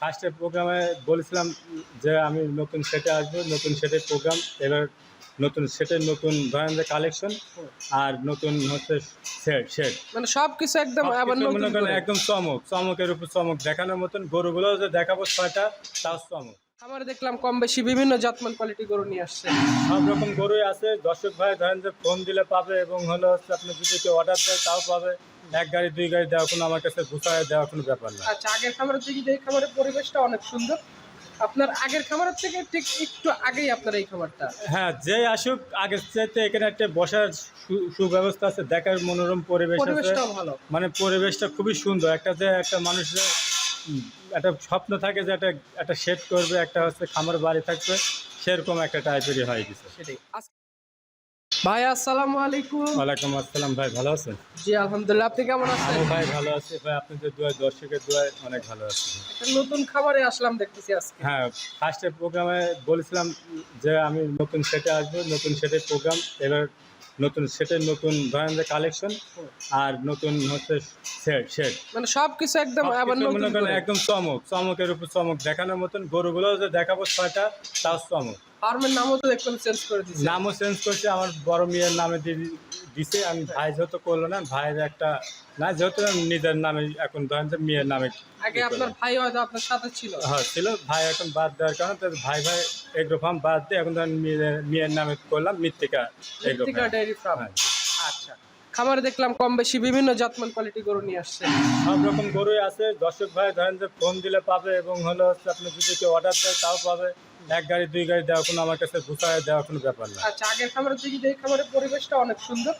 ফার্স্টের প্রোগ্রামে বলেছিলাম যে আমি নতুন সেটে আসব নতুন সেটের প্রোগ্রাম এবার নতুন সেটের নতুন ধরেন যে কালেকশন আর নতুন হচ্ছে সেট সেট মানে সব কিছু একদম আবার মনে করেন একদম চমক চমকের উপর চমক দেখানোর মতন গরুগুলো যে দেখাবো ছয়টা তাও চমক। আমার দেখলাম কম বেশি বিভিন্ন জাতমান কোয়ালিটি গরু নিয়ে আসছে। সব রকম গরুই আছে দর্শক ভাই ধরেন যে ফোন দিলে পাবে এবং হলো হচ্ছে আপনি যদি কেউ অর্ডার দেয় তাও পাবে। এক গাড়ি দুই গাড়ি দেওয়া কোনো আমার কাছে গুছায় দেওয়া কোনো ব্যাপার না। আচ্ছা আগের খামারের থেকে এই খামারের পরিবেশটা অনেক সুন্দর। আপনার আগের খামারের থেকে ঠিক একটু আগেই আপনার এই খামারটা। হ্যাঁ যে আসুক আগের চাইতে এখানে একটা বসার সুব্যবস্থা আছে দেখার মনোরম পরিবেশ আছে। মানে পরিবেশটা খুবই সুন্দর। একটা যে একটা মানুষের একটা স্বপ্ন থাকে যে একটা একটা শেড করবে একটা হচ্ছে খামার বাড়ি থাকবে সেরকম একটা টাইপেরই হয়ে গেছে। সেটাই। ভাই আসসালামু আলাইকুম। ওয়ালাইকুম আসসালাম ভাই ভালো আছেন? জি আলহামদুলিল্লাহ আপনি কেমন আছেন? আমি ভাই ভালো আছি ভাই আপনাদের দোয়ায় দর্শকের দোয়ায় অনেক ভালো আছি। নতুন খাবারে আসলাম দেখতেছি আজকে। হ্যাঁ ফার্স্টের প্রোগ্রামে বলেছিলাম যে আমি নতুন সেটে আসব নতুন সেটের প্রোগ্রাম এবার নতুন সেটের নতুন ধরেন যে কালেকশন আর নতুন হচ্ছে সেট সেট মানে সব কিছু একদম আবার মনে করেন একদম চমক চমকের উপর চমক দেখানোর মতন। গরুগুলো যে দেখাবো ছয়টা তাও চমক। ফার্মের নামও তো দেখলাম চেঞ্জ করে দিয়েছে নামও চেঞ্জ করছে আমার বড় মেয়ের নামে দিয়ে দিছে। আমি ভাই যেহেতু করল না ভাইয়ের একটা না যেহেতু নিজের নামে এখন ধরেন যে মেয়ের নামে আগে আপনার ভাই হয়তো আপনার সাথে ছিল। হ্যাঁ ছিল। ভাই এখন বাদ দেওয়ার কারণে ভাই বাদ দিয়ে এখন ধরেন মেয়ের মেয়ের নামে করলাম মৃত্তিকা মৃত্তিকা ডেয়ারি ফার্ম। হ্যাঁ, আচ্ছা। খামারে দেখলাম কম বেশি বিভিন্ন জাতমান কোয়ালিটি গরু নিয়ে আসছে। সব রকম গরুই আছে। দর্শক ভাই ধরেন যে ফোন দিলে পাবে এবং হলো হচ্ছে আপনি যদি কেউ অর্ডার দেয় তাও পাবে। এক গাড়ি দুই গাড়ি দেওয়া কোনো আমার কাছে গুছায় দেওয়া কোনো ব্যাপার না। আচ্ছা আগের খামারের এই খামারের পরিবেশটা অনেক সুন্দর।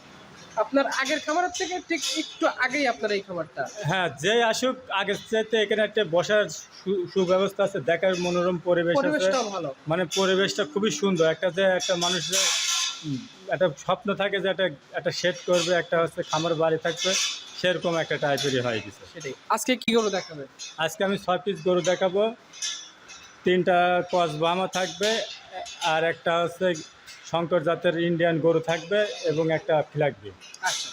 আপনার আগের খামারের থেকে ঠিক একটু আগেই আপনার এই খামারটা হ্যাঁ যে আসুক আগের চাইতে এখানে একটা বসার সুব্যবস্থা আছে দেখার মনোরম পরিবেশ আছে। ভালো। মানে পরিবেশটা খুবই সুন্দর। একটা যে একটা মানুষের একটা স্বপ্ন থাকে যে একটা একটা শেড করবে একটা হচ্ছে খামার বাড়ি থাকবে সেরকম একটা টাইপেরই হয়ে গেছে। আজকে কি গরু দেখাবে? আজকে আমি ছয় পিস গরু দেখাবো। তিনটা কস বামা থাকবে আর একটা হচ্ছে শঙ্কর জাতের ইন্ডিয়ান গরু থাকবে এবং একটা ফ্ল্যাগবি দিয়ে।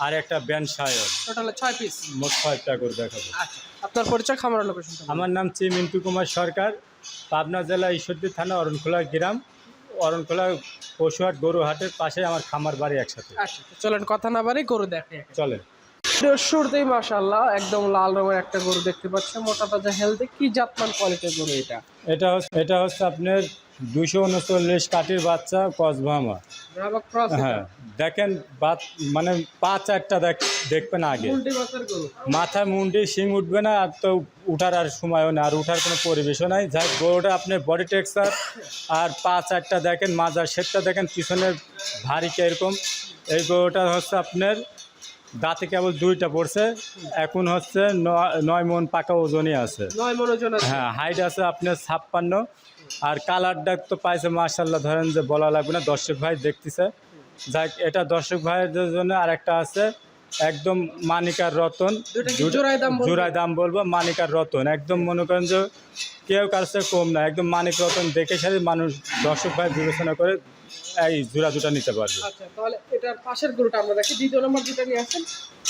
আর একটা ব্যান সায়র টোটাল ছয় পিস মোট ছয়টা গরু দেখাবো। আচ্ছা। আপনার পরিচয় খামার লোকেশন আমার নাম চি মিন্টু কুমার সরকার পাবনা জেলা ঈশ্বরদী থানা অরণখোলা গ্রাম। অরণখোলা পশুহাট গরু হাটের পাশে আমার খামার বাড়ি একসাথে। আচ্ছা চলেন কথা না বাড়ি গরু দেখে চলে শুরুতেই মাশাল্লাহ একদম লাল রঙের একটা গরু দেখতে পাচ্ছেন। মোটা তাজা হেলদি কি জাতমান কোয়ালিটির গরু এটা? এটা হচ্ছে এটা হচ্ছে আপনার দুশো উনচল্লিশ কাঠির বাচ্চা ক্রস হ্যাঁ দেখেন বাত মানে পা চারটা দেখ দেখবেন আগে। মাথা মুন্ডি শিং উঠবে না আর তো উঠার আর সময়ও না আর উঠার কোনো পরিবেশও নাই। যাই গরুটা আপনার বডি টেক্সচার আর পা চারটা দেখেন মাজার সেটটা দেখেন পিছনে ভারী কীরকম। এই গরুটা হচ্ছে আপনার দাঁতে কেবল দুইটা পড়ছে এখন হচ্ছে নয় মন পাকা ওজনই আছে। আছে। হ্যাঁ হাইট আছে আপনার ছাপ্পান্ন। আর কালারটা তো পাইছে মার্শাল্লাহ ধরেন যে বলা লাগবে না দর্শক ভাই দেখতেছে। যাক এটা দর্শক ভাইয়ের জন্য আর একটা আছে। একদম মানিকার রতন। জোড়ায় দাম বলব? মানিকার রতন। একদম মনে করেন যে কেউ কাছে কম না একদম মানিক রতন দেখে সাথে মানুষ দর্শক ভাই বিবেচনা করে এই জোড়া দুটা নিতে পারবে। আচ্ছা তাহলে এটার পাশের গরুটা আমরা দেখি দ্বিতীয় নম্বর যেটা নিয়ে আসেন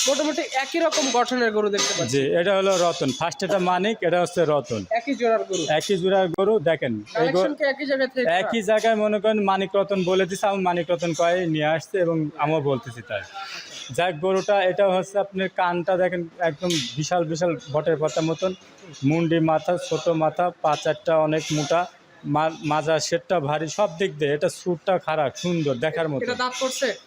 মোটামুটি একই রকম গঠনের গরু দেখতে পাচ্ছি। জি এটা হলো রতন। ফার্স্ট এটা মানিক এটা হচ্ছে রতন। একই জোড়ার গরু। একই জোড়ার গরু দেখেন এই একই জায়গা থেকে একই জায়গায় মনে করেন মানিক রতন বলে দিছে আমি মানিক রতন কয়ে নিয়ে আসছে এবং আমিও বলতেছি তাই। যাক গরুটা এটা হচ্ছে আপনার কানটা দেখেন একদম বিশাল বিশাল বটের পাতা মতন। মুন্ডি মাথা ছোট মাথা পা চারটা অনেক মোটা মাজা শেটটা ভারী সব দিক দিয়ে। এটা সুরটা খারাপ সুন্দর দেখার মতো।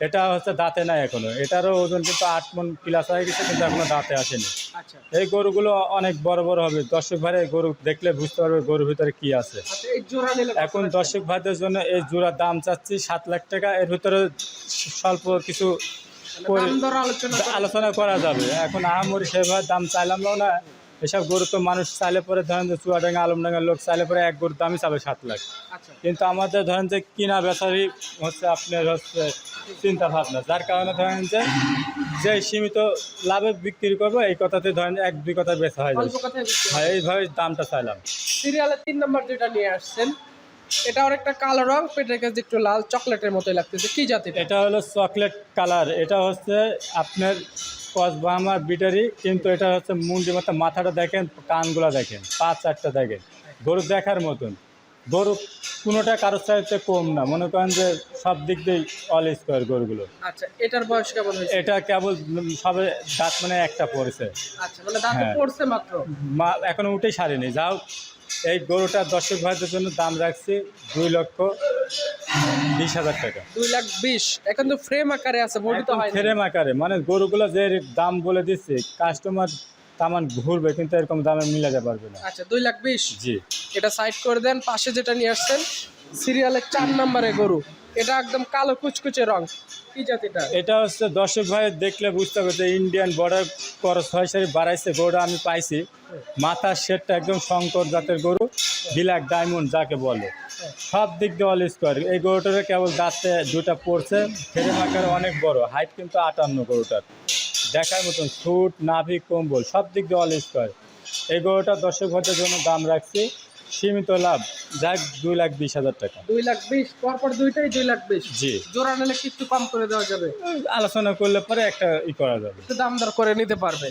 এটা হচ্ছে দাঁতে নাই এখনও। এটারও ওজন কিন্তু আট মন প্লাস হয়ে গেছে কিন্তু এখনও দাঁতে আসেনি। আচ্ছা। এই গরুগুলো অনেক বড় বড় হবে। দর্শক ভাই গরু দেখলে বুঝতে পারবে গরুর ভিতরে কি আছে। আচ্ছা এখন দর্শক ভাইদের জন্য এই জোড়ার দাম চাচ্ছি সাত লাখ টাকা। এর ভিতরে স্বল্প কিছু আলোচনা করা। যাবে। এখন আহামরি সেভাবে দাম চাইলাম না। এসব গরু তো মানুষ চাইলে পরে ধরেন যে চুয়াডাঙ্গা আলমডাঙ্গার লোক চাইলে পরে এক গরুর দামই চাবে সাত লাখ। আচ্ছা। কিন্তু আমাদের ধরেন যে কিনা বেচারি হচ্ছে আপনার হচ্ছে চিন্তা ভাবনা যার কারণে ধরেন যে যে সীমিত লাভে বিক্রি করব এই কথাতে ধরেন এক দুই কথা বেচা হয় হ্যাঁ এইভাবে দামটা চাইলাম। সিরিয়ালের তিন নম্বর যেটা নিয়ে আসছেন এটা একটা কালো রং পেটের কাছে একটু লাল চকলেটের মতোই লাগতেছে। কি জাতি এটা? হলো চকলেট কালার। এটা হচ্ছে আপনার কস বাহামার বিটারি কিন্তু এটা হচ্ছে মুন্ডি মতো মাথাটা দেখেন কানগুলা দেখেন পা চারটা দেখেন। গরু দেখার মতন। গরু কোনোটা কারোর চাইতে কম না। মনে করেন যে সব দিক দিয়ে অল স্কোয়ার গরুগুলো। আচ্ছা এটার বয়স কেমন এটা কেবল সবে দাঁত মানে একটা পড়েছে। আচ্ছা মানে দাঁতে হ্যাঁ। পড়ছে মাত্র। মা এখনও উঠে সারেনি। যাও এই গরুটা দর্শক ভাইদের জন্য দাম রাখছি দুই লক্ষ বিশ হাজার টাকা। দুই লাখ বিশ। এখন তো ফ্রেম আকারে আছে ফ্রেম হয় আকারে মানে গরুগুলো যে দাম বলে দিচ্ছে কাস্টমার তামান ঘুরবে কিন্তু এরকম দামে মিলাতে পারবে না। আচ্ছা দুই লাখ বিশ? জি। এটা সাইড করে দেন পাশে যেটা নিয়ে আসছেন সিরিয়ালের চার নম্বরে গরু। এটা একদম কালো কুচকুচে রং কি জাতিটা? এটা হচ্ছে দর্শক ভাই দেখলে বুঝতে হবে যে ইন্ডিয়ান বর্ডার করস ছয় সারি বাড়াইছে গরুটা আমি পাইছি। মাথার শেডটা একদম শঙ্কর জাতের গরু ব্ল্যাক ডায়মন্ড যাকে বলে। সব দিক দিয়ে অল স্কোয়ার এই গরুটার কেবল দাঁতে দুটা পড়ছে ফেরেম আকারে অনেক বড়। হাইট কিন্তু আটান্ন গরুটার। দেখার মতন স্যুট নাভি কম্বল সব দিক দিয়ে অল স্কোয়ার এই গরুটা দর্শক ভাইদের জন্য দাম রাখছি। সীমিত লাভ যাক দুই লাখ বিশ হাজার টাকা। দুই লাখ বিশ পরপর দুইটাই দুই লাখ বিশ। জি। জোড়া নিলে কি একটু কম করে দেওয়া যাবে। আলোচনা করলে পরে একটা ই করা যাবে। একটু দাম দর করে নিতে পারবে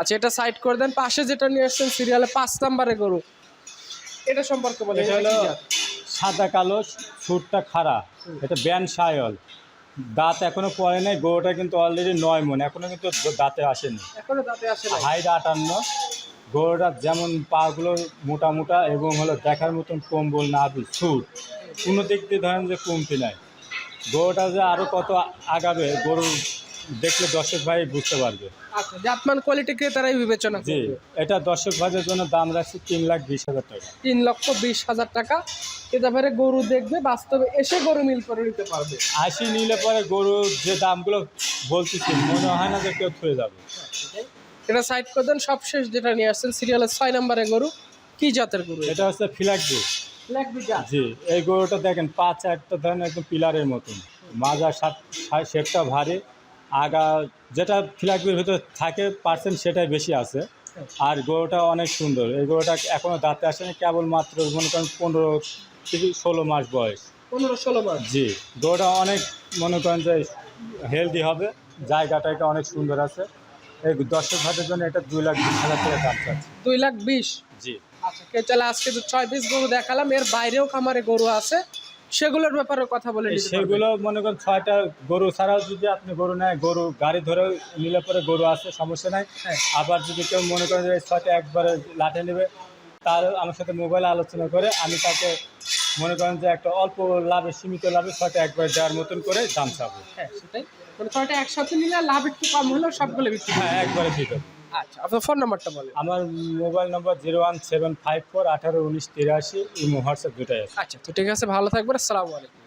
আচ্ছা এটা সাইড করে দেন। পাশে যেটা নিয়ে আসছেন সিরিয়ালে পাঁচ নাম্বারে গরু। এটা সম্পর্কে বলে সাদা কালো সুটটা খাড়া। এটা ব্যান সায়ল দাঁত এখনও পড়ে নাই গরুটা কিন্তু অলরেডি নয় মন এখনও কিন্তু দাঁতে আসেনি। এখনও দাঁতে আসে গরুটার হাইট আটান্ন গরুটা যেমন পাগুলো মোটা মোটা এবং হলো দেখার মতন কম্বল না সুর কোনো দিক দিয়ে ধরেন যে কমতি নাই। গরুটা যে আরও কত আগাবে গরু দেখলে দর্শক ভাই বুঝতে পারবে। আচ্ছা জাতমান কোয়ালিটি ক্রেতারাই বিবেচনা জি করবে। এটা দর্শক ভাইদের জন্য দাম রাখছি তিন লাখ বিশ হাজার টাকা। তিন লক্ষ বিশ হাজার টাকা। এবারে গরু দেখবে বাস্তবে এসে গরু মিল করে নিতে পারবে। আশি নিলে পরে গরুর যে দামগুলো বলতেছি মনে হয় না যে কেউ থয়ে যাবে। এটা সাইড করে দেন সবশেষ যেটা নিয়ে আসছেন সিরিয়ালের ছয় নম্বরে গরু কি জাতের গরু এটা? হচ্ছে ব্ল্যাক বিঘা জি এই গরুটা দেখেন পাঁচ একটা ধরেন একদম পিলারের মতন। মাজা সাত শেপটা ভারী আগা যেটা ফিলাকবির ভিতরে থাকে পার্সেন্ট সেটাই বেশি আছে। আর গরুটা অনেক সুন্দর। এই গরুটা এখনও দাঁতে আসেনি কেবল মাত্র মনে করেন পনেরো থেকে ষোলো মাস বয়স। পনেরো ষোলো মাস? জি গরুটা অনেক মনে করেন যে হেলদি হবে জায়গাটা এটা অনেক সুন্দর আছে। এই দর্শক ভাতের জন্য এটা দুই লাখ বিশ হাজার টাকা দাম চাচ্ছে। দুই লাখ বিশ? জি। আচ্ছা চলে আজকে তো ছয় পিস গরু দেখালাম এর বাইরেও খামারে গরু আছে। সেগুলোর ব্যাপারে কথা বলে। সেগুলো মনে করেন ছয়টা গরু ছাড়াও যদি আপনি গরু নেয় গরু গাড়ি ধরে নিলে পরে গরু আছে সমস্যা নাই হ্যাঁ। আবার যদি কেউ মনে করেন যে ছয়টা একবারে লাঠে নেবে তার আমার সাথে মোবাইলে আলোচনা করে আমি তাকে মনে করেন যে একটা অল্প লাভে সীমিত লাভে ছয়টা একবারে দেওয়ার মতন করে দাম চাবো হ্যাঁ সেটাই মানে ছয়টা একসাথে নিলে লাভ একটু কম হলেও সবগুলো বিক্রি হ্যাঁ একবারে দিতে আচ্ছা আপনার ফোন নাম্বারটা বলেন। আমার mobile number zero one seven five four আঠারো উনিশ তিরাশি হোয়াটসঅ্যাপ দুটাই আছে। আচ্ছা তো ঠিক আছে ভালো থাকবেন আসসালামু আলাইকুম।